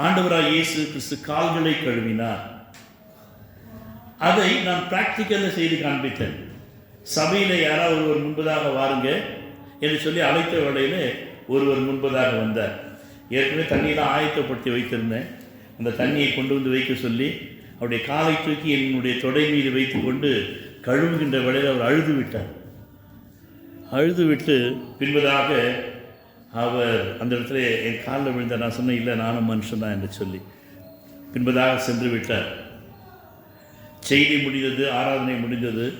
ஆண்டவராய் இயேசு கிறிஸ்து கால்களை கழுவினார். அதை நான் ப்ராக்டிக்கலில் செய்து காண்பித்தேன். சபையில் யாராவது ஒருவர் முன்பதாக வாருங்க என்று சொல்லி அழைத்த வேளையில் ஒருவர் முன்பதாக வந்தார். ஏற்கனவே தண்ணியெல்லாம் ஆயத்தப்படுத்தி வைத்திருந்தேன். அந்த தண்ணியை கொண்டு வந்து வைக்க சொல்லி அவருடைய காலை தூக்கி என்னுடைய தொடை மீது வைத்துக்கொண்டு கழுவுகின்ற வேளையில் அவர் அழுது விட்டார் அழுது விட்டு பின்பதாக அவர் அந்த இடத்துல என் காலில் விழுந்த நான் சொன்னேன் இல்லை நானும் மனுஷன் தான் என்று சொல்லி. பின்பதாக சென்று விட்டார். செய்தி முடிந்தது ஆராதனை முடிந்தது.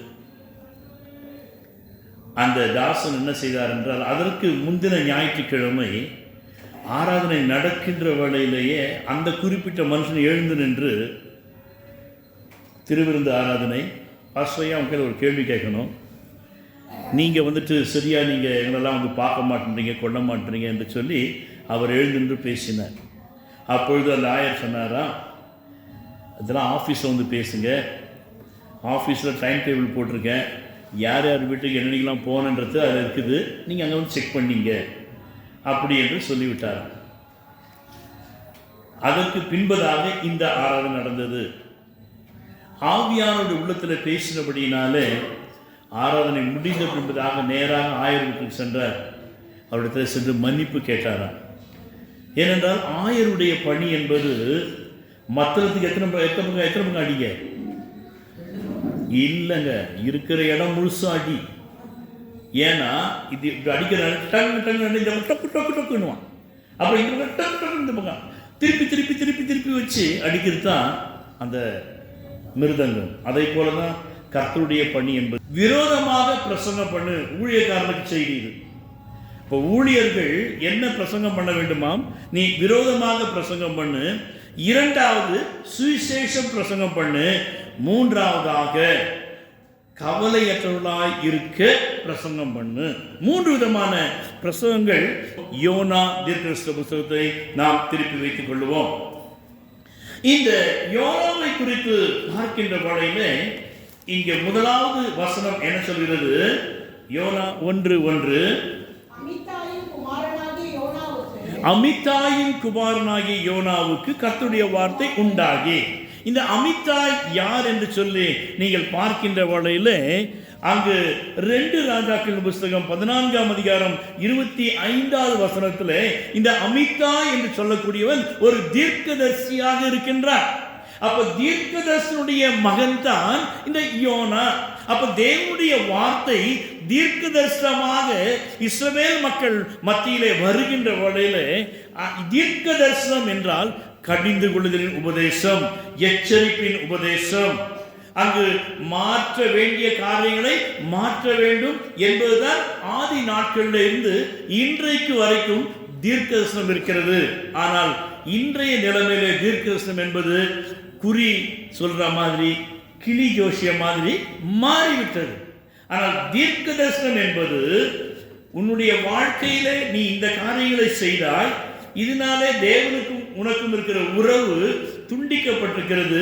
அந்த தாசன் என்ன செய்தார் என்றால் அதற்கு முந்தின ஞாயிற்றுக்கிழமை ஆராதனை நடக்கின்ற வேளையிலேயே அந்த குறிப்பிட்ட மனுஷன் எழுந்து நின்று திருவிருந்து ஆராதனை. பாஸ்வையா அவங்க ஒரு கேள்வி கேட்கணும். நீங்கள் வந்துட்டு சரியாக நீங்கள் எங்களெல்லாம் வந்து பார்க்க மாட்டேன்றீங்க கொல்ல மாட்டேறீங்க என்று சொல்லி அவர் எழுந்து பேசினார். அப்பொழுது அந்த ஆயர் சொன்னாரா அதெல்லாம் ஆஃபீஸில் வந்து பேசுங்க. ஆஃபீஸில் டைம் டேபிள் போட்டிருக்கேன். யார் யார் வீட்டுக்கு என்னென்னலாம் போகணுன்றது அது இருக்குது. நீங்கள் அங்கே வந்து செக் பண்ணீங்க. அப்படி என்று சொல்லிவிட்டார். அதற்கு பின்பதாக இந்த ஆராதனை நடந்தது. ஆவியானோட உள்ளத்தில் பேசினபடியினாலே ஆராதனை முடிந்த பின்பதாக நேராக ஆயர் வீட்டுக்கு சென்றார். அவரிடத்தில் சென்று மன்னிப்பு கேட்டாராம். ஏனென்றால் ஆயருடைய பணி என்பது மற்றத்துக்கு எத்தனை ப- எத்தனை பங்கு எத்தனை பங்கு அடிங்க? இல்லைங்க இருக்கிற இடம் முழுசா அடி. ஏன்னா இது இப்படி அடிக்கிற டங்கு டங்கு இந்த பக்கம் டக்கு டக்கு டக்குன்னுவான். அப்புறம் இந்த பக்கம் டக்கு டக்கு இந்த பக்கம். திருப்பி திருப்பி திருப்பி திருப்பி வச்சு அடிக்கிறது தான் அந்த மிருதங்கம். அதை போல தான் கர்த்தருடைய பணி என்பது. விரோதமாக பிரசங்கம் பண்ணு ஊழியக்காரனுக்கு செய்தி இது. இப்போ ஊழியர்கள் என்ன பிரசங்கம் பண்ண வேண்டுமாம்? நீ விரோதமாக பிரசங்கம் பண்ணு இரண்டாவது சுவிசேஷம் பிரசங்கம் பண்ணு மூன்றாவதாக கவலையற்றவர்களாய் இருக்க பிரசங்கம் பண்ணு. மூன்று விதமான பிரசங்கங்கள் யோனா தீர்க்கதரிசன புஸ்தகத்தை நாம் திருப்பி வைத்துக் கொள்வோம் இந்த யோனாவை குறித்து பார்க்கின்ற வேளையிலே இங்கே முதலாவது வசனம் என்ன சொல்கிறது? யோனா ஒன்று ஒன்று. அமித்தாயின் குமாரனாகிய யோனாவுக்கு. கர்த்தருடைய வார்த்தை உண்டாகி. இந்த அமித்தாய் யார் என்று சொல்லி நீங்கள் பார்க்கின்ற வேளையிலே அங்கு ரெண்டு ராஜாக்கள் புஸ்தகம் பதினான்காம் அதிகாரம் இருபத்தி ஐந்தாவது வசனத்தில் இந்த அமித்தாய் என்று சொல்லக்கூடியவன் ஒரு தீர்க்கதரிசியாக இருக்கின்றார். அப்ப தீர்க்கதர்சனுடைய மகன் தான் இந்த யோனா. அப்ப தேவனுடைய வார்த்தை தீர்க்க தரிசனமாக இஸ்ரவேல் மக்கள் மத்தியிலே வருகின்ற வழியில தீர்க்க தரிசனம் என்றால் கடிந்து கொள்ளுதலின் உபதேசம் எச்சரிப்பின் உபதேசம். அங்கு மாற்ற வேண்டிய காரியங்களை மாற்ற வேண்டும் என்பதுதான் ஆதி நாட்களில் இருந்து இன்றைக்கு வரைக்கும் தீர்க்கதரிசனம் இருக்கிறது. ஆனால் இன்றைய நிலைமையிலே தீர்க்கதரிசனம் என்பது குறி சொல்கிற மாதிரி கிளி ஜோசிய மாதிரி மாறிவிட்டது. ஆனால் தீர்க்க தரிசனம் என்பது உன்னுடைய வாழ்க்கையில் நீ இந்த காரியங்களை செய்தால் இதனாலே தேவனுக்கும் உனக்கும் இருக்கிற உறவு துண்டிக்கப்பட்டிருக்கிறது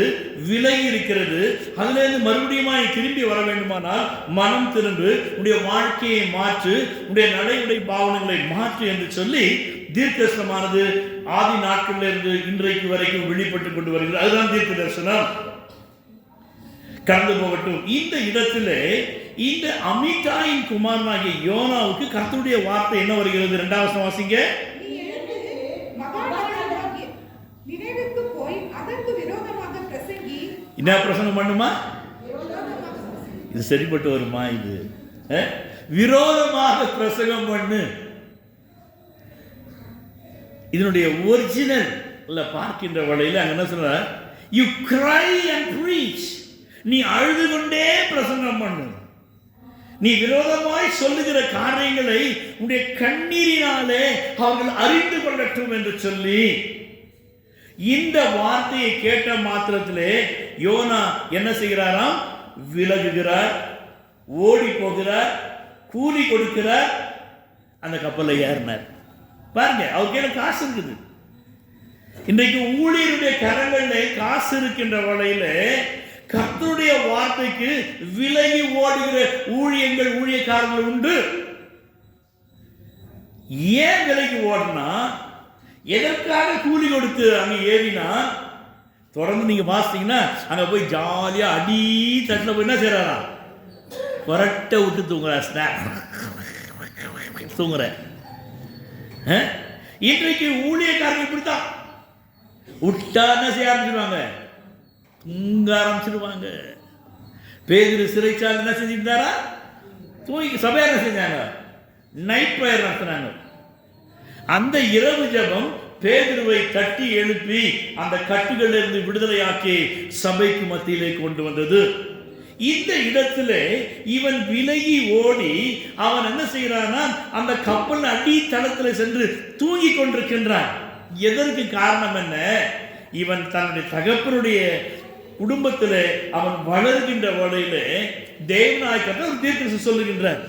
விலகி இருக்கிறது. அதுலேருந்து மறுபடியும் திரும்பி வர வேண்டுமானால் மனம் திரும்பு உன்னுடைய வாழ்க்கையை மாற்று உன்னுடைய நடைமுறை பாவனைகளை மாற்று என்று சொல்லி தீர்க்கதரிசனமானது ஆதி நாட்களில் இருந்து இன்றைக்கு வரைக்கும் வெளிப்பட்டு கொண்டு வருகிறது. அதுதான் தீர்க்க தரிசனம் கடந்து போகட்டும். இந்த இடத்திலே இந்த அமிதாயின் குமாரனாகிய யோனாவுக்கு கர்த்தருடைய வார்த்தை என்ன வருகிறது? இரண்டாவது வாசிங்க. என்ன பிரசங்கம் பண்ணுமா? இது சரிப்பட்டு வருமா இது? விரோதமாக பிரசங்கம் பண்ணு. இதனுடைய ஒரிஜினல் பார்க்கின்ற வழியில் அங்கே என்ன சொல்ற யூ க்ரை அண்ட் ப்ரீச் நீ அழுது கொண்டே பிரசங்கம் பண்ணு. நீ விரோதமாய் சொல்லுகிற காரியங்களை உன்னுடைய கண்ணீரினாலே அவர்கள் அறிந்து கொள்ளட்டும் என்று சொல்லி இந்த வார்த்தையை கேட்ட மாத்திரத்திலே யோனா என்ன செய்கிறாராம்? விலகுகிறார் ஓடி போகிறார் கூலி கொடுக்கிறார் அந்த கப்பலில் ஏறினார். பாருங்க அவர் கையில் காசு இருக்குது. இன்றைக்கு ஊழியருடைய கரங்களில் காசு இருக்கின்ற வலையில் கத்தருடைய வார்த்தைக்கு விலகி ஓடுகிற ஊழியங்கள் ஊழியக்காரர்கள் உண்டு. ஏன் விலைக்கு ஓடினா எதற்காக கூலி கொடுத்து அங்க ஏறினா தொடர்ந்து நீங்க வாசித்தீங்கன்னா அங்க போய் ஜாலியா அடி தட்டில் போய் என்ன செய்யறாரா புரட்ட விட்டு தூங்குறா ஸ்நாக் தூங்குறேன் இன்றைக்கு ஊழியக்காரங்க இப்படித்தான். விட்டா என்ன செய்ய ஆரம்பிச்சிருவாங்க. தூங்க ஆரம்பிச்சிருவாங்க. பேதிரு சிறைச்சாலை என்ன செஞ்சிருந்தாரா? தூங்கி சபையார் என்ன செஞ்சாங்க? நைட் ப்ரேயர் நடத்துனாங்க. அந்த இரவு ஜெபம் பேதுருவை தட்டி எழுப்பி அந்த கட்டுகளிலிருந்து விடுதலையாக்கி சபைக்கு மத்தியிலே கொண்டு வந்தது. இந்த இடத்துல இவன் விலகி ஓடி அவன் என்ன செய்யறான்னா அந்த கப்பல் அடித்தளத்தில் சென்று தூங்கி கொண்டிருக்கின்றான். எதற்கு காரணம் என்ன? இவன் தன்னுடைய தகப்பனுடைய குடும்பத்தில் அவன் வளர்கின்ற வேளையிலே தேவநாயக்கத்தை ஒரு தீர்க்கதரிசி சொல்லுகின்றார்.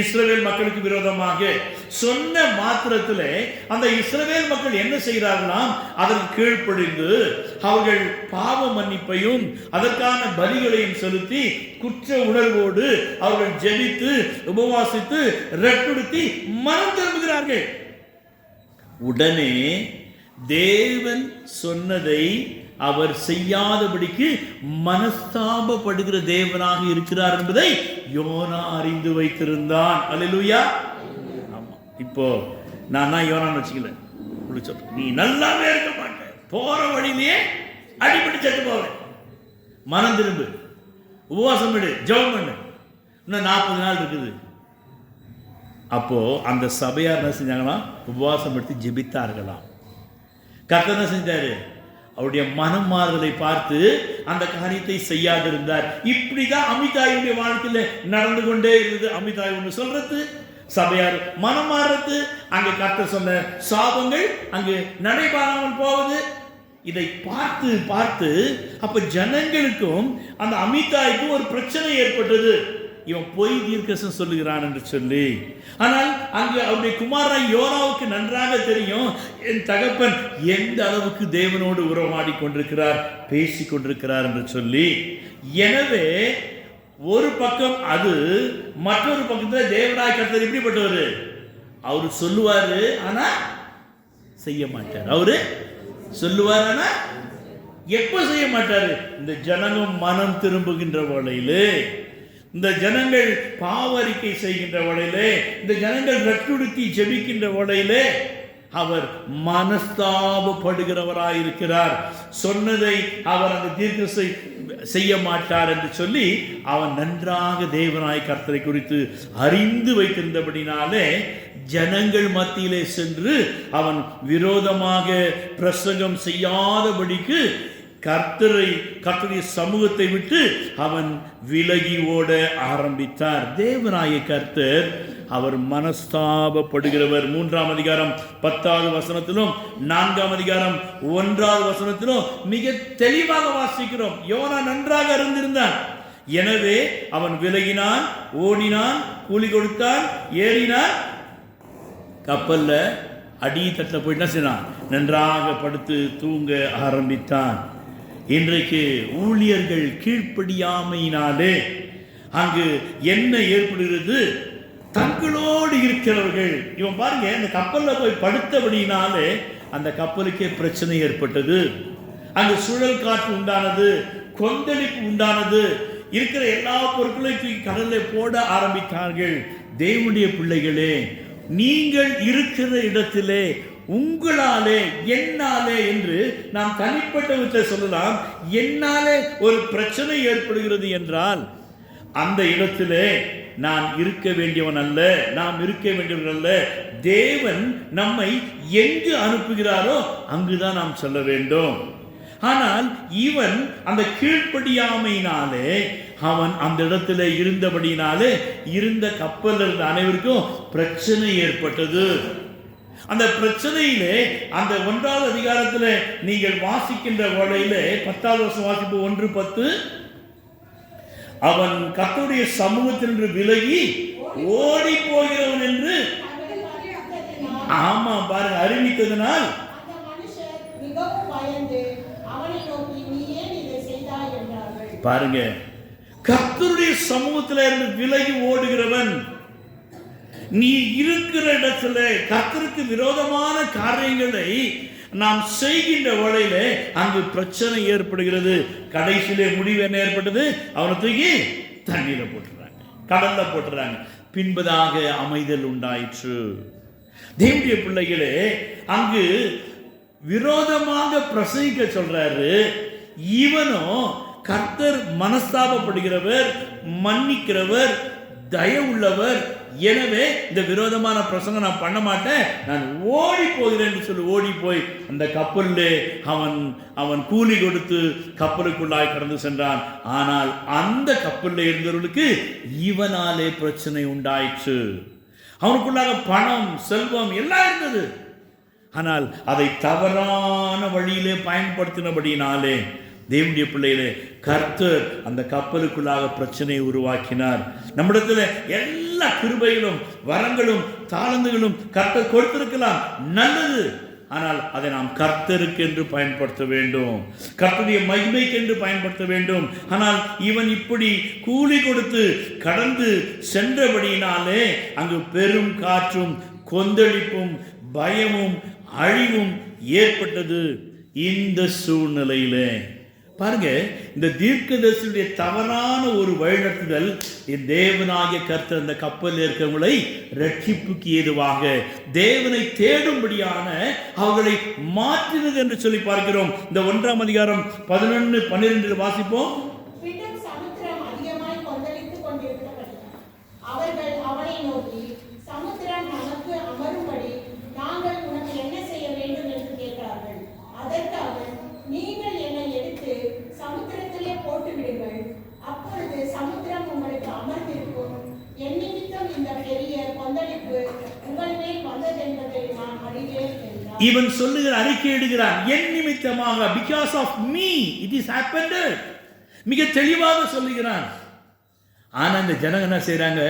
இஸ்ரவேல் மக்களுக்கு விரோதமாக சொன்ன மாத்திரத்தில் அந்த இஸ்ரவேல் மக்கள் என்ன செய்கிறார்களாம்? அதற்கு கீழ்ப்படிந்து அவர்கள் பாவ மன்னிப்பையும் அதற்கான பலிகளையும் செலுத்தி குற்ற உணர்வோடு அவர்கள் ஜெபித்து உபவாசித்து ரெட்டுடுத்தி மனம் திரும்புகிறார்கள். உடனே தேவன் சொன்னதை அவர் செய்யாதபடிக்கு மனஸ்தாபப்படுகிற தேவனாக இருக்கிறார் என்பதை யோனா அறிந்து வைத்திருந்தான். அல்லேலூயா. ஆமா. இப்போ நான் தான் யோனான்னு வச்சுக்கல. இப்படி நீ நல்லாவே இருக்க மாட்டேன் போற வழியிலேயே அடிபட்டு செத்து போவேன் மனம் திரும்பு. உபவாசம் எடு ஜெபம் பண்ணு. இன்னும் நாற்பது நாள் இருக்குது. அப்போ அந்த சபையார் என்ன செஞ்சாங்களாம்? உபவாசம் எடுத்து ஜெபித்தார்களாம். கர்த்தர் என்ன செஞ்சாரு? அவருடைய மனம் மாறுதலை பார்த்து அந்த காரியத்தை செய்யாதிருந்தார். இப்படிதான் அமிதாயுடைய வாழ்க்கையில் நடந்து கொண்டே இருந்தது. அமிதாய் ஒன்று சொல்றது சபையார் மனம் மாறுறது அங்கே கத்த சொன்ன சாபங்கள் அங்கு நடைபெறாமல் போவது. இதை பார்த்து பார்த்து அப்ப ஜனங்களுக்கும் அந்த அமிதாய்க்கும் ஒரு பிரச்சனை ஏற்பட்டது. இவன் பொய் தீர்க்கசம் சொல்லுகிறான் என்று சொல்லி. ஆனால் அங்கே அவருடைய குமாரன் யோனாவுக்கு நன்றாக தெரியும் என் தகப்பன் எந்த அளவுக்கு தேவனோடு உறவாடி கொண்டிருக்கிறார் பேசி கொண்டிருக்கிறார் என்று சொல்லி. எனவே ஒரு பக்கம் அது மற்றொரு பக்கத்தில் தேவராய் கர்த்தர் எப்படிப்பட்டவர் அவர் சொல்லுவார் ஆனால் செய்ய மாட்டார். அவரு சொல்லுவார் ஆனால் எப்போ செய்ய மாட்டார்? இந்த ஜனங்கள் மனம் திரும்புகின்ற வேளையிலே. இந்த ஜனங்கள் பாவரிக்கை செய்கின்ற வழியிலே இந்த ஜனங்கள் நட்டுடுத்தி ஜெபிக்கின்ற வழியிலே அவர் மனஸ்தாபப்படுகிறவராயிருக்கிறார். சொன்னதை அவர் அந்த தீர்க்க செய்ய மாட்டார் என்று சொல்லி அவன் நன்றாக தேவனாய் கர்த்தரை குறித்து அறிந்து வைத்திருந்தபடினாலே ஜனங்கள் மத்தியிலே சென்று அவன் விரோதமாக பிரசங்கம் செய்யாதபடிக்கு கர்த்தரை கர்த்தருடைய சமூகத்தை விட்டு அவன் விலகி ஓட ஆரம்பித்தார். தேவனாய கர்த்தர் அவர் மனஸ்தாபப்படுகிறவர். மூன்றாம் அதிகாரம் பத்தாவது வசனத்திலும் நான்காம் அதிகாரம் ஒன்றாவது வசனத்திலும் மிக தெளிவாக வாசிக்கிறோம். யோனா நன்றாக அறிந்திருந்தான். எனவே அவன் விலகினான் ஓடினான் கூலி கொடுத்தான் ஏறினான். கப்பல்ல அடி தட்ட போயிட்டு என்ன செய்யலாம் நன்றாக படுத்து தூங்க ஆரம்பித்தான். இன்றைக்கு ஊழியர்கள் கீழ்ப்படியாமையினாலே அங்கு என்ன ஏற்படுகிறது? தங்களோடு இருக்கிறவர்கள். இவன் பாருங்க இந்த கப்பலில் போய் படுத்தபடினாலே அந்த கப்பலுக்கே பிரச்சனை ஏற்பட்டது. அங்கு சுழல் காற்று உண்டானது கொந்தளிப்பு உண்டானது. இருக்கிற எல்லா பொருட்களையும் தூக்கி கடல்ல போட ஆரம்பித்தார்கள். தேவனுடைய பிள்ளைகளே நீங்கள் இருக்கிற இடத்திலே உங்களாலே என்னாலே என்று நாம் தனிப்பட்ட விதத்தை சொல்லலாம். என்னாலே ஒரு பிரச்சனை ஏற்படுகிறது என்றால் அந்த இடத்திலே நான் இருக்க வேண்டியவன் அல்ல நாம் இருக்க வேண்டியவன் அல்ல. தேவன் நம்மை எங்கு அனுப்புகிறாரோ அங்குதான் நாம் செல்ல வேண்டும். ஆனால் இவன் அந்த கீழ்ப்படியாமையினாலே அவன் அந்த இடத்துல இருந்தபடினாலே இருந்த கப்பல் இருந்த அனைவருக்கும் பிரச்சனை ஏற்பட்டது. அந்த பிரச்சனையிலே அந்த ஒன்றாவது அதிகாரத்தில் நீங்கள் வாசிக்கின்ற வேளையிலே பத்தாவது வருஷம் வாசிப்பு ஒன்று பத்து. அவன் கத்துடைய சமூகத்தின்று விலகி ஓடி போகிறவன் என்று. ஆமா பாருங்க அறிவித்ததனால். பாருங்க கத்தருடைய சமூகத்தில் இருந்து விலகி ஓடுகிறவன். நீ இருக்கிற இடத்துல கத்திற்கு விரோதமான காரியங்களை நாம் செய்கின்ற வழியில அங்கு பிரச்சனை ஏற்படுகிறது. கடைசியிலே முடிவு என்ன ஏற்பட்டது? அவனை தூக்கி தண்ணீரை போட்டுறாங்க கடல்ல போட்டுறாங்க பின்பதாக அமைதல் உண்டாயிற்று. தேவிய பிள்ளைகளே அங்கு விரோதமாக பிரசங்கிக்க சொல்றாரு. இவனும் கர்த்தர் மனஸ்தாபப்படுகிறவர் மன்னிக்கிறவர் தயவுள்ளவர். எனவே இந்த விரோதமான பிரசங்கம் நான் பண்ண மாட்டேன். நான் ஓடி போகிறேன் என்று சொல்லி ஓடி போய் அந்த கப்பலிலே அவன் அவன் கூலி கொடுத்து கப்பலுக்குள்ளாய் கடந்து சென்றான். ஆனால் அந்த கப்பலில் இருந்தவர்களுக்கு இவனாலே பிரச்சனை உண்டாயிற்று. அவனுக்குள்ளாக பணம் செல்வம் எல்லாம் இருந்தது. ஆனால் அதை தவறான வழியிலே பயன்படுத்தினபடினாலே தேவனுடைய பிள்ளையிலே கர்த்தர் அந்த கப்பலுக்குள்ளாக பிரச்சனையை உருவாக்கினார். நம்மிடத்தில் எல்லா கிருபைகளும் வரங்களும் தாளந்துகளும் கர்த்தர் கொடுத்திருக்கலாம். நல்லது. ஆனால் அதை நாம் கர்த்தருக்கு என்று பயன்படுத்த வேண்டும். கர்த்தருடைய மகிமைக்கு என்று பயன்படுத்த வேண்டும். ஆனால் இவன் இப்படி கூலி கொடுத்து கடந்து சென்றபடியினாலே அங்கு பெரும் காற்றும் கொந்தளிப்பும் பயமும் அழிவும் ஏற்பட்டது இந்த சூழ்நிலையிலே. பாருங்க இந்த தீர்க்கதரிசியுடைய தவறான ஒரு வழிநடத்துதல் என் தேவனாகிய கர்த்தர் அந்த கப்பலில் இருக்கிறவங்களை ரட்சிப்புக்கு ஏதுவாக தேவனை தேடும்படியான அவர்களை மாற்றினது என்று சொல்லி பார்க்கிறோம். இந்த ஒன்றாம் அதிகாரம் பதினொன்று பன்னிரெண்டில் வாசிப்போம் பின்னும் சமுத்திரம் அதிகமாய் கொந்தளித்துக் கொண்டிருக்கிறபடியால் அவர்கள் அவனை நோக்கி சமுத்திரம் நமக்கு அமரும்படி நாங்கள் உனக்கு என்ன செய்ய வேண்டும் என்று கேட்டார்கள் அதற்கு அவன் நீங்கள் என்னை எடுத்து சமுத்திரத்திலே போட்டு விடுங்கள் அப்பொழுது சமுத்திரம் உங்களுக்கு அமர்ந்திருக்கும் என் நிமித்தம் இந்த பெரிய கொந்தளிப்பு உங்கள் மேல் வந்ததென்பதை நான் அறிவேன் என்றார் இவன் சொல்லுகிற அறிக்கை இடுகிறான் என் நிமித்தமாக because of me it is happened. மிக தெளிவாக சொல்லுகிறான். ஆனால் இந்த ஜனங்க என்ன செய்கிறாங்க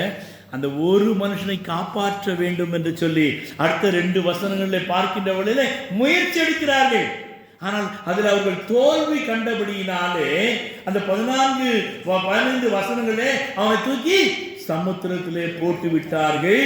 அந்த ஒரு மனுஷனை காப்பாற்ற வேண்டும் என்று சொல்லி அடுத்த ரெண்டு வசனங்களில் பார்க்கின்ற வழியில முயற்சி எடுக்கிறார்கள். ஆனால் அதில் அவர்கள் தோல்வி கண்டபடியினாலே அந்த பதினான்கு பதினைந்து வசனங்களே அவனை தூக்கி சமுத்திரத்திலே போட்டு விட்டார்கள்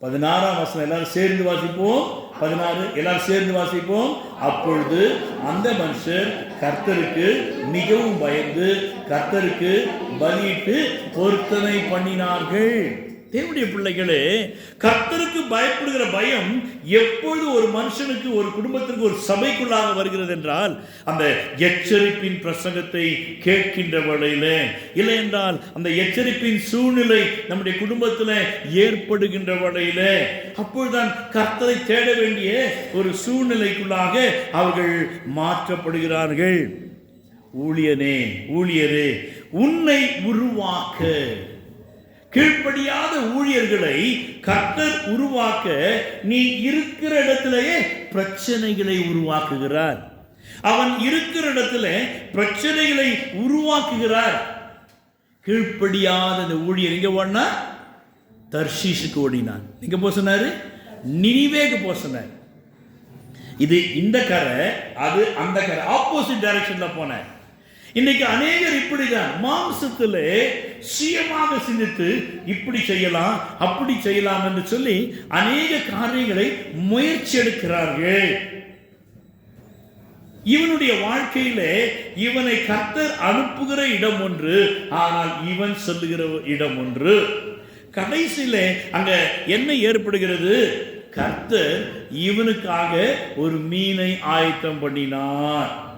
பதினாறாம் வசனம் எல்லாரும் சேர்ந்து வாசிப்போம். பதினாறு. எல்லாரும் சேர்ந்து வாசிப்போம். அப்பொழுது அந்த மனுஷர் கர்த்தருக்கு மிகவும் பயந்து கர்த்தருக்கு பலியிட்டு பொருத்தனை பண்ணினார்கள். தேவனுடைய பிள்ளைகளே கர்த்தருக்கு பயப்படுகிற பயம் எப்பொழுது ஒரு மனுஷனுக்கு ஒரு குடும்பத்திற்கு ஒரு சபைக்குள்ளாக வருகிறது என்றால் அந்த எச்சரிப்பின் பிரசங்கத்தை கேட்கின்ற வழியில இல்லை என்றால் அந்த எச்சரிப்பின் சூழ்நிலை நம்முடைய குடும்பத்தில் ஏற்படுகின்ற வழியில அப்பொழுதுதான் கர்த்தரை தேட வேண்டிய ஒரு சூழ்நிலைக்குள்ளாக அவர்கள் மாற்றப்படுகிறார்கள். ஊழியனே ஊழியரே உன்னை உருவாக்க. கீழ்ப்படியாத ஊழியர்களை கர்த்தர் உருவாக்க நீ இருக்கிற இடத்திலேயே பிரச்சனைகளை உருவாக்குகிறார். அவன் இருக்கிற இடத்துல பிரச்சனைகளை உருவாக்குகிறார். கீழ்ப்படியாத அந்த ஊழியர் எங்க ஓடினா? தர்ஷீஷுக்கு ஓடினான். எங்க போக சொன்னாரு? நினைவேக்கு போக சொன்னார். இது இந்த கரை அது அந்த கரை ஆப்போசிட் டைரக்ஷன்ல போனேன் இன்னைக்கு அநேகர் இப்படிதான் மாம்சத்திலே சுயமாக சிந்தித்து இப்படி செய்யலாம் அப்படி செய்யலாம் என்று சொல்லி அநேக காரியங்களை முயற்சி எடுக்கிறார்கள். இவனுடைய வாழ்க்கையிலே இவனை கர்த்தர் அனுப்புகிற இடம் ஒன்று ஆனால் இவன் சொல்லுகிற இடம் ஒன்று. கடைசியிலே அங்க என்ன ஏற்படுகிறது? கர்த்தர் இவனுக்காக ஒரு மீனை ஆயத்தம் பண்ணினார்.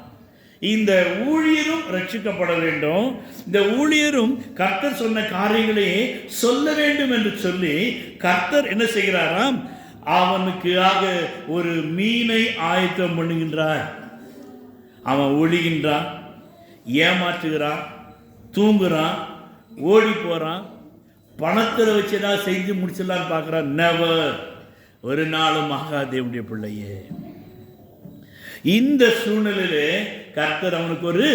இந்த ஊழியரும் ரட்சிக்கப்பட வேண்டும். இந்த ஊழியரும் கர்த்தர் சொன்ன காரியங்களையே சொல்ல வேண்டும் என்று சொல்லி கர்த்தர் என்ன செய்கிறாராம்? அவனுக்காக ஒரு மீனை ஆயத்தம் பண்ணுகின்றார். அவன் ஒழிகின்றான் ஏமாற்றுகிறான் தூங்குறான் ஓடி போகிறான் பணத்தில் வச்சு ஏதாவது செஞ்சு முடிச்சிடலான்னு பார்க்குறான். நெவர் ஒரு நாளும் மகாதேவனுடைய பிள்ளையே. இந்த சூழ்நிலையிலே கர்த்தர் அவனுக்கு ஒரு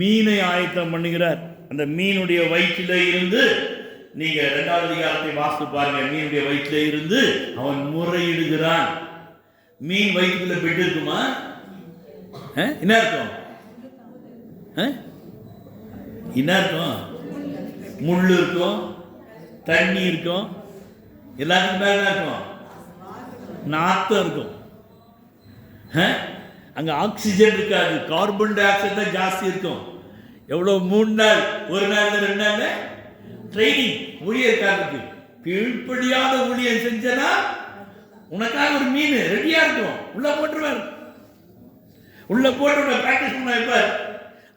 மீனை ஆயத்தம் பண்ணுகிறார். அந்த மீனுடைய வயிற்றில இருந்து நீங்க இரண்டாவது அதிகாரத்தை வாசித்து பாருங்க. மீனுடைய வயிற்றில இருந்து அவன் முறையிடுகிறான். மீன் வயிற்றுல பெட்டு இருக்குமா என்ன இருக்கும் என்ன இருக்கும் முள் இருக்கும் தண்ணி இருக்கும். எல்லாத்துக்கும் மேல இருக்கும்? நாத்தம் இருக்கும். அங்கே ஆக்சிஜன் இருக்காது. கார்பன் டை ஆக்சைடு தான் ஜாஸ்தி இருக்கும். எவ்வளோ? மூணு நாள். ஒரு நாள் ரெண்டு நாள் ட்ரைனிங் ஊழியர்காரருக்கு கீழ்ப்படியாத ஊழியர் செஞ்சனா உனக்காக ஒரு மீன் ரெடியாக இருக்கும். உள்ளே போட்டுருவார். உள்ளே போட்டு ப்ராக்டிஸ் பண்ண இப்போ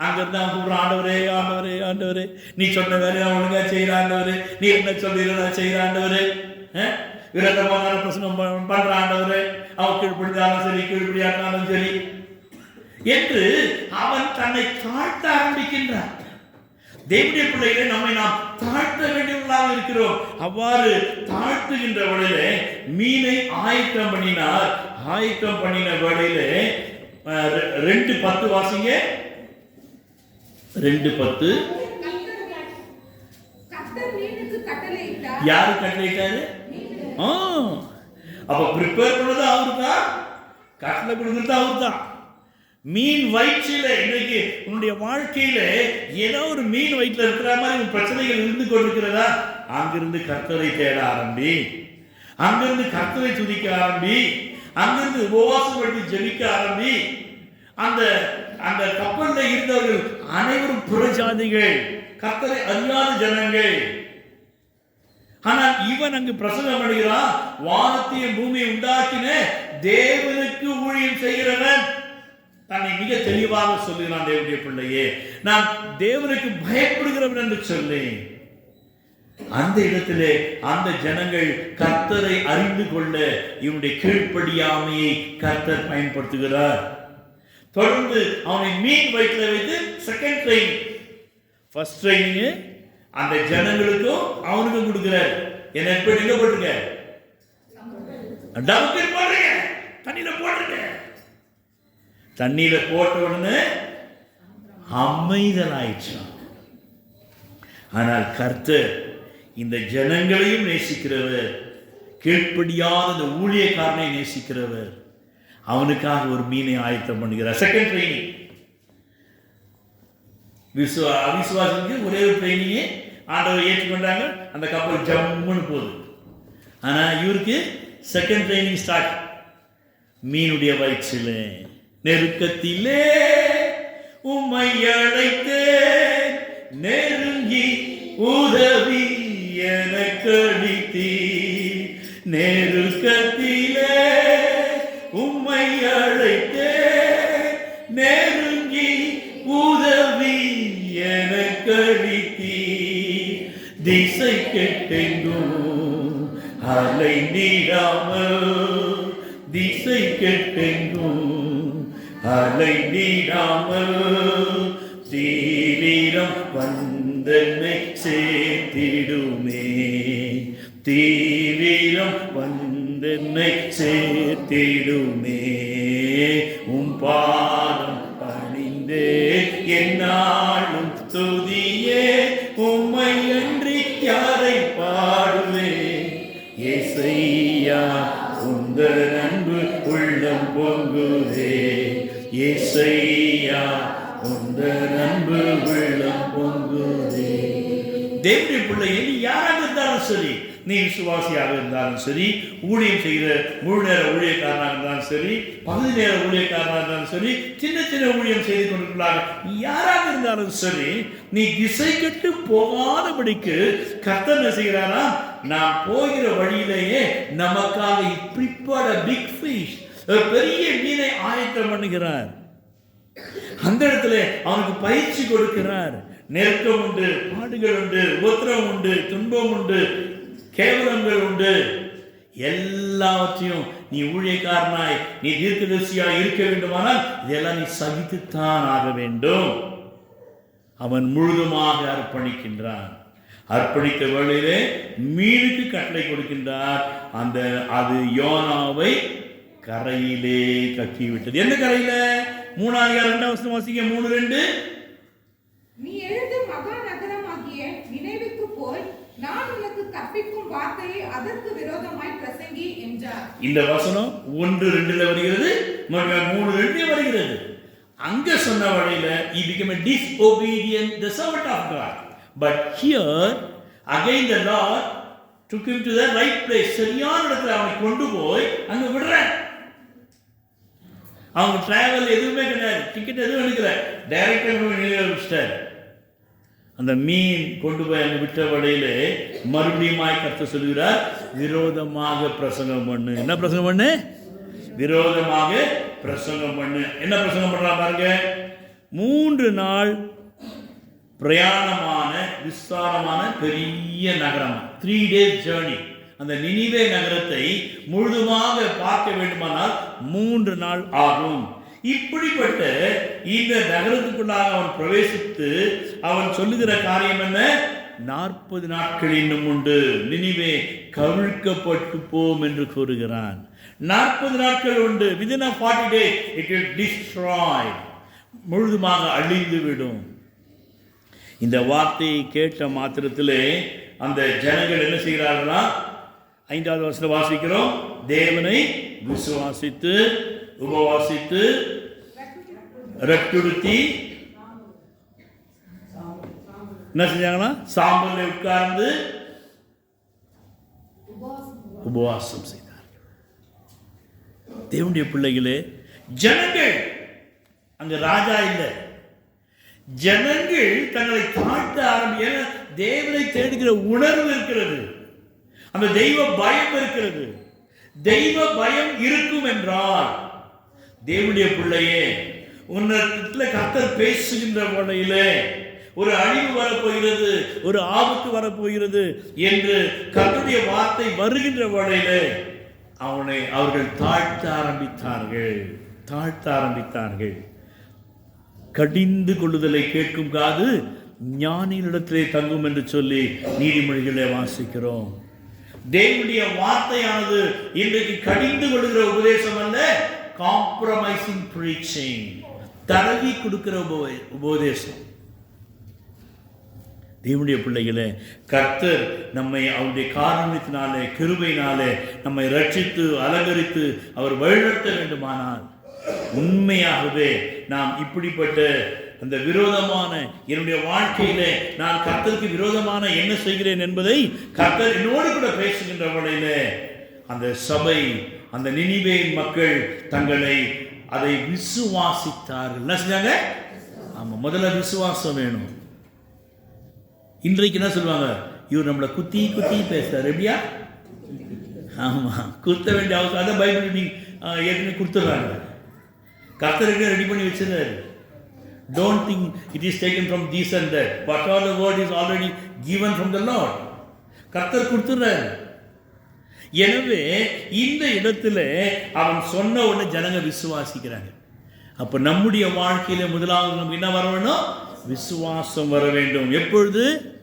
அங்கே இருந்து அவன் சொல்றான் ஆண்டவரே ஆண்டவரே ஆண்டவரே. நீ சொன்ன வேலையை ஒழுங்காக செய்கிற ஆண்டவரே. நீ என்ன சொல்லிடுற நான் செய்யற ஆண்டவரே. விரதமான பிரசங்கம் பண்- பண்ற ஆண்டவரே அவன் கீழ்ப்படிந்தாலும் சரி கீழ்ப்படியாட்டாலும் சரி என்று அவன் தன்னை தாழ்த்த ஆரம்பிக்கின்றான் தேவனுடைய பிள்ளைகளை நம்மை நாம் தாழ்த்த வேண்டியவர்களாக இருக்கிறோம் அவ்வாறு தாழ்த்துகின்ற வேளையிலே மீனை ஆயத்தம் பண்ணினார் ஆயத்தம் பண்ணின வேளையிலே ரெண்டு பத்து வாசிங்க ரெண்டு பத்து யாரு கட்டளையிட்டாரு அப்போ ப்ரிப்பேர் பண்ணது அவரு தான் கட்டளை கொடுக்குறது அவரு தான் மீன் வயிற்றில் இன்றைக்கு உன்னுடைய வாழ்க்கையில ஏதோ ஒரு மீன் வயிற்றுல இருக்கிற மாதிரி பிரச்சனைகள் இருந்து கொண்டிருக்கிறதா? அங்கிருந்து கர்த்தரை தேட ஆரம்பி. அங்கிருந்து கர்த்தரை துதிக்க ஆரம்பி. அங்கிருந்து உபவாசம் பண்ணி ஜெபிக்க ஆரம்பி. அந்த அந்த கப்பலில் இருந்தவர்கள் அனைவரும் புறஜாதிகள். கர்த்தரை அறியாத ஜனங்கள். ஆனால் இவன் அங்கு பிரசங்கம் பண்ணுகிறான் வானத்தையும் பூமியை உண்டாக்கின தேவனுக்கு ஊழியம் செய்கிறவன். தன்னை மிக தெளிவாக சொல்லுகிறான் தேவனுடைய பிள்ளையே. நான் தேவனுக்கு பயப்படுகிறவன் என்று சொல்லேன் அந்த இடத்திலே அந்த ஜனங்கள் கர்த்தரை அறிந்து கொள்ள இவனுடைய கீழ்ப்படியாமையை கர்த்தர் பயன்படுத்துகிறார். தொடர்ந்து அவனை மீன் வயிற்றில் வைத்து செகண்ட் ட்ரெயின் ஃபர்ஸ்ட் ட்ரெயின் அந்த ஜனங்களுக்கும் அவனுக்கும் கொடுக்கிறார் என்ன இப்ப எங்க போட்டுருங்க டவுக்கர் போடுறீங்க தண்ணியில போட்டுருங்க. தண்ணியில போட்ட உடனே அமைதலாயிடுச்சான். ஆனால் கர்த்தர் இந்த ஜனங்களையும் நேசிக்கிறவர் கீழ்ப்படியாத இந்த ஊழியக்காரனை நேசிக்கிறவர். அவனுக்காக ஒரு மீனை ஆயத்தம் பண்ணுகிறார். செகண்ட் ட்ரெயினிங் விசுவா அவிசுவாசனுக்கு ஒரே ஒரு ட்ரெயினிங்கே ஆண்டவர் ஏற்றுக்கொண்டாங்க. அந்த கப்பல் ஜம்முன்னு போகுது. ஆனால் இவருக்கு செகண்ட் ட்ரைனிங் ஸ்டார்ட் மீனுடைய வயிற்றில் நெருக்கத்திலே உம்மை அழைத்தே நெருங்கி உதவி எனக்கு அளித்தீ நெருக்கத்திலே அலை நீடாமல் திசை கெட்டெங்கும். அலை நீடாமல் சீரீரம் வந்த நீ விசுவாசியாக இருந்தாலும் சரி ஊழியம் செய்கிற முழு நேர ஊழியக்காரனாக இருந்தாலும் சரி பகுதி நேர ஊழியக்காரனாக இருந்தாலும் சரி சின்ன சின்ன ஊழியம் செய்து கொண்டிருக்கிறாங்க நீ யாராக இருந்தாலும் சரி நீ திசை கட்டு போகாதபடிக்கு கர்த்தர் என்ன செய்கிறாரா? நாம் போகிற வழியிலேயே நமக்காக இப்படிப்பட பிக் ஃபிஷ் பெரிய மீனை ஆயத்தம் பண்ணுகிறார். அந்த இடத்துல அவனுக்கு பயிற்சி கொடுக்கிறார். நெருக்கம் உண்டு பாடுகள் உண்டு உபத்திரம் உண்டு துன்பம் உண்டு. கேவலங்கள் உண்டு. எல்லாவற்றையும் நீ ஊழியக்காரனாய் நீ தீர்க்கதரிசியாய் இருக்க வேண்டுமானால் இதெல்லாம் நீ சகித்துத்தான் ஆக வேண்டும். அவன் முழுதுமாக அர்ப்பணிக்கின்றான். அர்ப்பணித்த வேளையிலே மீனுக்கு கட்டளை கொடுக்கின்றார். அந்த அது யோனாவை கரையிலே கட்டிவிட்டது. எந்த கரையில? மூணாவது ரெண்டாம் வருஷம் வாசிங்க. மூணு ரெண்டு நீ எழுந்து மகா நகரமாகிய நினைவுக்கு போய் நான் உனக்கு கற்பிக்கும் வார்த்தையை அதற்கு விரோதமாய் பிரசங்கி என்றார். இந்த வசனம் ஒன்று ரெண்டுல வருகிறது மறுபடியும் மூணு ரெண்டு வருகிறது. அங்க சொன்ன வழியில he became a disobedient the servant of God. But here again the Lord took him to the right place. சரியான இடத்துல அவனை கொண்டு போய் அங்க விடுறேன் அவங்க டிராவல் எதுவுமே கிடையாது. டிக்கெட் எதுவும் எடுக்கல. டைரக்டாக வச்சிட்டார் அந்த மீன் கொண்டு போய் அங்கே விட்ட வழியிலே மறுபடியுமாய் கற்று சொல்கிறார் விரோதமாக பிரசங்கம் பண்ணு. என்ன பிரசங்கம் பண்ணு? விரோதமாக பிரசங்கம் பண்ணு. என்ன பிரசங்கம் பண்ணலாம் பாருங்க. மூன்று நாள் பிரயாணமான விஸ்தாரமான பெரிய நகரம். த்ரீ டேஸ் ஜேர்னி அந்த நினைவே நகரத்தை முழுதுமாக பார்க்க வேண்டுமானால் மூன்று நாள் ஆகும். இப்படிப்பட்ட இந்த நகரத்துக்குள்ளாக அவன் பிரவேசித்து அவன் சொல்லுகிற காரியம் என்ன? நாற்பது நாட்கள் இன்னும் உண்டு. நினைவே கவிழ்க்கப்பட்டு போம் என்று கூறுகிறான். நாற்பது நாட்கள் உண்டு. Within forty day it will destroy முழுதுமாக அழிந்து விடும். இந்த வார்த்தையை கேட்ட மாத்திரத்திலே அந்த ஜனங்கள் என்ன செய்கிறார்களா? ஐந்தாவது வருஷத்தில் வாசிக்கிறோம். தேவனை விசுவாசித்து உபவாசித்து ரெட்டுடுத்தி என்ன செஞ்சாங்கன்னா? சாம்பல்ல உட்கார்ந்து உபவாசம் செய்தார்கள் தேவனுடைய பிள்ளைகளே ஜனங்கள் அங்க ராஜா இல்லை. ஜனங்கள் தங்களை தாழ்த்த ஆரம்பி தேவனை தேடுகிற உணர்வு இருக்கிறது. அந்த தெய்வ பயம் இருக்கிறது. தெய்வ பயம் இருக்கும் என்றால் தேவனுடைய பிள்ளையே உன்னிடத்துல கத்தர் பேசுகின்ற வேளையிலே ஒரு அழிவு வரப்போகிறது ஒரு ஆபத்து வரப்போகிறது என்று கத்துடைய வார்த்தை வருகின்ற வேளையிலே அவனை அவர்கள் தாழ்த்த ஆரம்பித்தார்கள் தாழ்த்த ஆரம்பித்தார்கள். கடிந்து கொள்ளுதலை கேட்கும் காது ஞானியிடத்திலே தங்கும் என்று சொல்லி நீதிமொழிகளை வாசிக்கிறோம். தேவனுடைய வார்த்தையானது இன்றைக்கு கடிந்து கொள்கிற உபதேசம் அல்ல காம்ப்ரமைசிங் ப்ரீச்சிங் தடவி கொடுக்கிற உப- உபதேசம். தேவனுடைய பிள்ளைகளே கர்த்தர் நம்மை அவருடைய காரணத்தினாலே கிருபையினாலே நம்மை ரட்சித்து அலங்கரித்து அவர் வழிநடத்த வேண்டுமானால் உண்மையாகவே நாம் இப்படிப்பட்ட அந்த விரோதமான என்னுடைய வாழ்க்கையிலே நான் கர்த்தருக்கு விரோதமான என்ன செய்கிறேன் என்பதை கர்த்தர் என்னோடு கூட பேசுகின்ற வேளையிலே அந்த சபை அந்த நினிவே மக்கள் தங்களை அதை விசுவாசித்தார்கள். என்ன செஞ்சாங்க? ஆமாம் முதல்ல விசுவாசம் வேணும். இன்றைக்கு என்ன சொல்லுவாங்க? இவர் நம்மளை குத்தி குத்தி பேசுறாரு. எப்படியா? ஆமாம் குத்த வேண்டிய அவசியம் அதான் பைபிள் நீங்கள் ஏற்கனவே கொடுத்துட்றாங்க. கர்த்தருக்கு ரெடி பண்ணி வச்சிருந்தாரு don't think it is taken from these and that but all the word is already given from the lord கர்த்தர் கொடுத்துட்றாரு. எனவே இந்த இடத்துல அவன் சொன்ன உடனே ஜனங்க விசுவாசிக்கிறாங்க. அப்ப நம்முடைய வாழ்க்கையில முதலாவது நமக்கு என்ன வர வேணும்? விசுவாசம் வர வேண்டும். எப்பொழுது?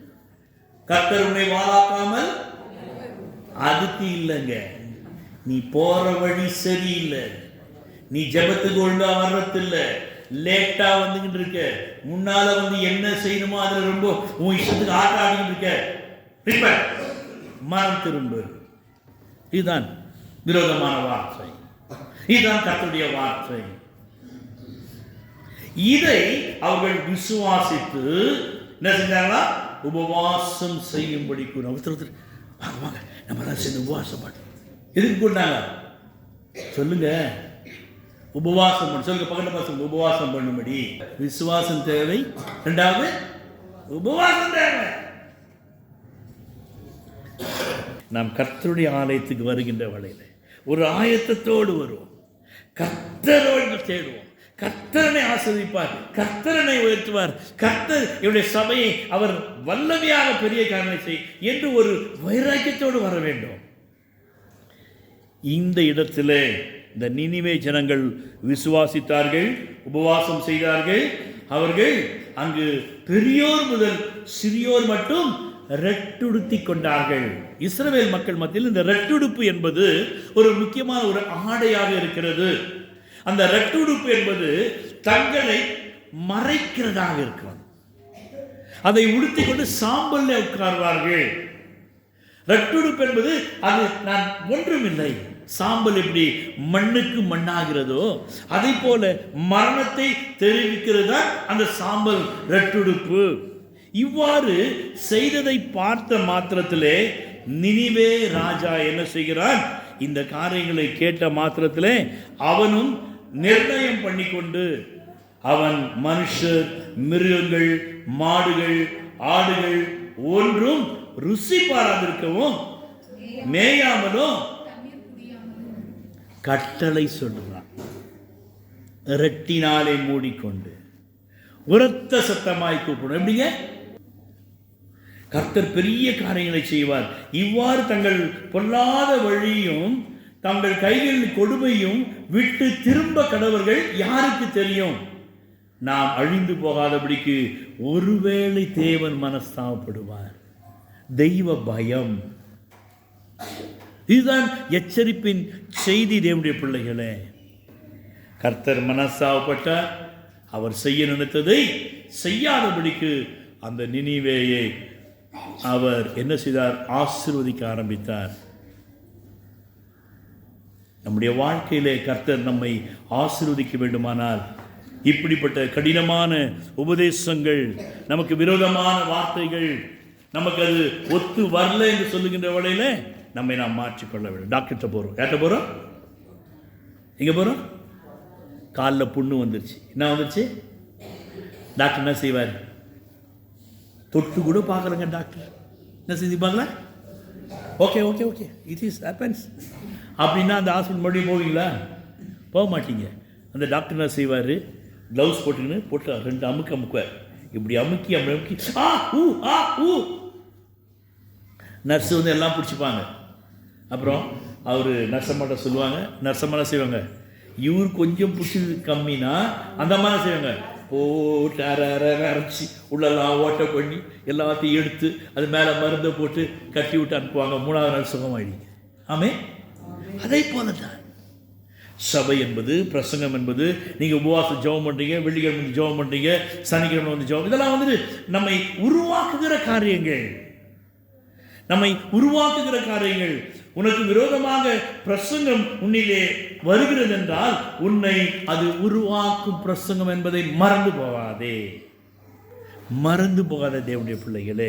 கர்த்தர் வாழாக்காமல்? அதுக்கு இல்லைங்க. நீ போற வழி சரியில்லை. நீ ஜெபத்துக்கு ஒழுங்கா வர்றதில்லை. லேட்டா வந்துகிட்டு இருக்க. முன்னால வந்து என்ன செய்யணுமோ அதுல ரொம்ப உன் இஷ்டத்துக்கு ஆட்ட ஆடிக்கிட்டு இருக்க மனம் திரும்ப. இதுதான் விரோதமான வார்த்தை. இதுதான் கத்துடைய வார்த்தை. இதை அவர்கள் விசுவாசித்து என்ன செஞ்சாங்களா? உபவாசம் செய்யும்படி கூறு ஒருத்தர் ஒருத்தர் வாங்க வாங்க. நம்ம எல்லாம் சேர்ந்து உபவாசம் பண்ண. எதுக்கு கூட்டாங்க சொல்லுங்க. உபவாசம் பண்ண. சொல்லுங்க பக்கத்து பசங்க உபவாசம் பண்ணும்படி. விசுவாசம் தேவை. ரெண்டாவது உபவாசம் தேவை. நாம் கர்த்தருடைய ஆலயத்துக்கு வருகின்ற வழியில் ஒரு ஆயத்தத்தோடு வருவோம். கர்த்தரோடு தேடுவோம். கர்த்தரனை ஆசிரிப்பார் கர்த்தரனை உயர்த்துவார். கர்த்தர் என்னுடைய சபையை அவர் வல்லமையாக பெரிய காரணம் செய் என்று ஒரு வைராக்கியத்தோடு வர வேண்டும். இந்த இடத்திலே இந்த நினிவே ஜனங்கள் விசுவாசித்தார்கள் உபவாசம் செய்தார்கள். அவர்கள் அங்கு பெரியோர் முதல் சிறியோர் மட்டும் ரெட்டுடுத்தி கொண்டார்கள் இஸ்ரவேல் மக்கள் மத்தியில் இந்த ரெட்டுடுப்பு என்பது ஒரு முக்கியமான ஒரு ஆடையாக இருக்கிறது. அந்த ரெட்டுடுப்பு என்பது தங்களை மறைக்கிறதாக இருக்கிறது. அதை உடுத்திக் கொண்டு சாம்பல்ல உட்கார்வார்கள். ரெட்டுடுப்பு என்பது அது நான் ஒன்றுமில்லை. சாம்பல் எப்படி மண்ணுக்கு மண்ணாகிறதோ அதை போல மரணத்தை தெரிவிக்கிறது தான் அந்த சாம்பல் ரெட்டுடுப்பு. இவ்வாறு செய்ததை பார்த்த மாத்திரத்திலே நினிவே ராஜா என்ன செய்கிறான்? இந்த காரியங்களை கேட்ட மாத்திரத்திலே அவனும் நிர்ணயம் பண்ணிக்கொண்டு அவன் மனுஷர் மிருகங்கள் மாடுகள் ஆடுகள் ஒன்றும் ருசி பாராதிருக்கவும் மேயாமலும் கட்டளை சொல்லுகிறான். ரெட்டினாலே மூடிக்கொண்டு உரத்த சத்தமாய் கூப்பிடும் எப்படிங்க? கர்த்தர் பெரிய காரியங்களை செய்வார். இவ்வாறு தங்கள் பொல்லாத வழியும் தங்கள் கைகளில் கொடுமையும் விட்டு திரும்ப கடவர்கள் யாருக்கு தெரியும்? நாம் அழிந்து போகாதபடிக்கு ஒருவேளை தேவன் மனஸ்தாபப்படுவார். தெய்வ பயம். இதுதான் எச்சரிப்பின் செய்தி தேவனுடைய பிள்ளைகளே. கர்த்தர் மனஸ்தாபப்பட்டார். அவர் செய்ய நினைத்ததை செய்யாதபடிக்கு அந்த நினைவேயை அவர் என்ன செய்தார்? ஆசிர்வதிக்க ஆரம்பித்தார். நம்முடைய வாழ்க்கையிலே கர்த்தர் நம்மை ஆசிர்வதிக்க வேண்டுமானால் இப்படிப்பட்ட கடினமான உபதேசங்கள் நமக்கு விரோதமான வார்த்தைகள் நமக்கு அது ஒத்து வரல என்று சொல்லுகின்ற வேளையில நம்மை நாம் மாற்றிக்கொள்ள வேண்டும். டாக்டர்கிட்ட போகிறோம் யார்கிட்ட போகிறோம் எங்கே போகிறோம் காலில் புண்ணு வந்துருச்சு. என்ன வந்துருச்சு டாக்டர் என்ன செய்வார்? தொட்டு கூட பார்க்கலங்க டாக்டர். என்ன செஞ்சு பார்க்கல? Okay okay okay it is happens அப்படின்னா அந்த ஹாஸ்பிட்டல் மறுபடியும் போவீங்களா? போக மாட்டீங்க. அந்த டாக்டர் என்ன செய்வார்? க்ளவுஸ் போட்டுக்கின்னு போட்டு ரெண்டு அமுக்கு அமுக்குவார். இப்படி அமுக்கி அப்படி அமுக்கி. ஆ ஊ ஆ ஊ. நர்ஸு வந்து எல்லாம் பிடிச்சிப்பாங்க. அப்புறம் அவர் நர்சம்மாட்ட சொல்லுவாங்க. நர்சம்மா செய்வாங்க. இவர் கொஞ்சம் பிடிச்சது கம்மினா அந்த அம்மா செய்வாங்க. போட்டு உள்ளெல்லாம் ஓட்டை பண்ணி எல்லாத்தையும் எடுத்து அது மேலே மருந்தை போட்டு கட்டி விட்டு அனுப்புவாங்க. மூணாவது நாள் சுகமாயிடுங்க. ஆமே அதே போல தான் சபை என்பது பிரசங்கம் என்பது நீங்கள் உபவாசம் ஜெபம் பண்ணுறீங்க வெள்ளிக்கிழமை வந்து ஜெபம் பண்ணுறீங்க சனிக்கிழமை வந்து ஜெபம் இதெல்லாம் வந்துட்டு நம்மை உருவாக்குகிற காரியங்கள். நம்மை உருவாக்குகிற காரியங்கள். உனக்கு விரோதமாக பிரசங்கம் உன்னிலே வருகிறது என்றால் உன்னை அது உருவாக்கும் பிரசங்கம் என்பதை மறந்து போகாதே. மறந்து போகாத தேவனுடைய பிள்ளைகளே.